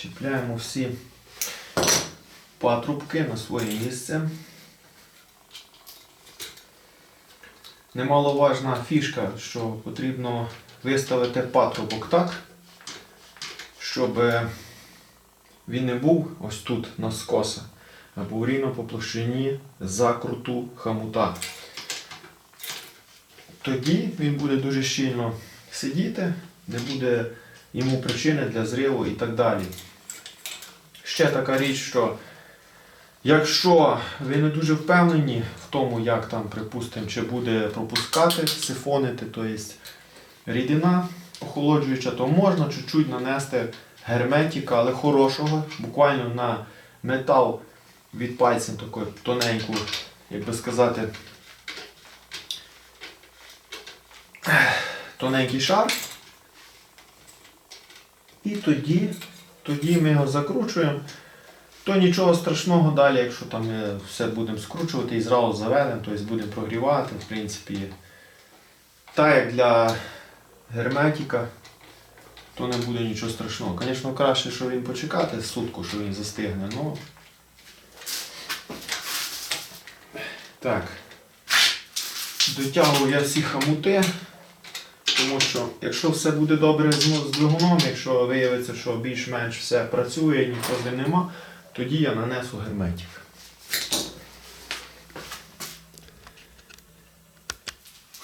Чіпляємо всі патрубки на своє місце. Немаловажна фішка, що потрібно виставити патрубок так, щоб він не був ось тут на скоса, а був рівно по площині закруту хамута. Тоді він буде дуже щільно сидіти, не буде йому причини для зриву і так далі. Ще така річ, що якщо ви не дуже впевнені в тому, як там, припустимо, чи буде пропускати, сифонити, то є рідина охолоджуюча, то можна чуть-чуть нанести герметика, але хорошого, буквально на метал від пальцем таку тоненьку, як би сказати, тоненький шар. І тоді, тоді ми його закручуємо. То нічого страшного далі, якщо там ми все будемо скручувати і зразу заведемо, тобто будемо прогрівати, в принципі. Так як для герметика, то не буде нічого страшного. Звісно, краще, що він почекати сутку, що він застигне, ну. Так. Дотягую я всі хамути. Тому що якщо все буде добре з двигуном, якщо виявиться, що більш-менш все працює, ніколи нема, тоді я нанесу герметик.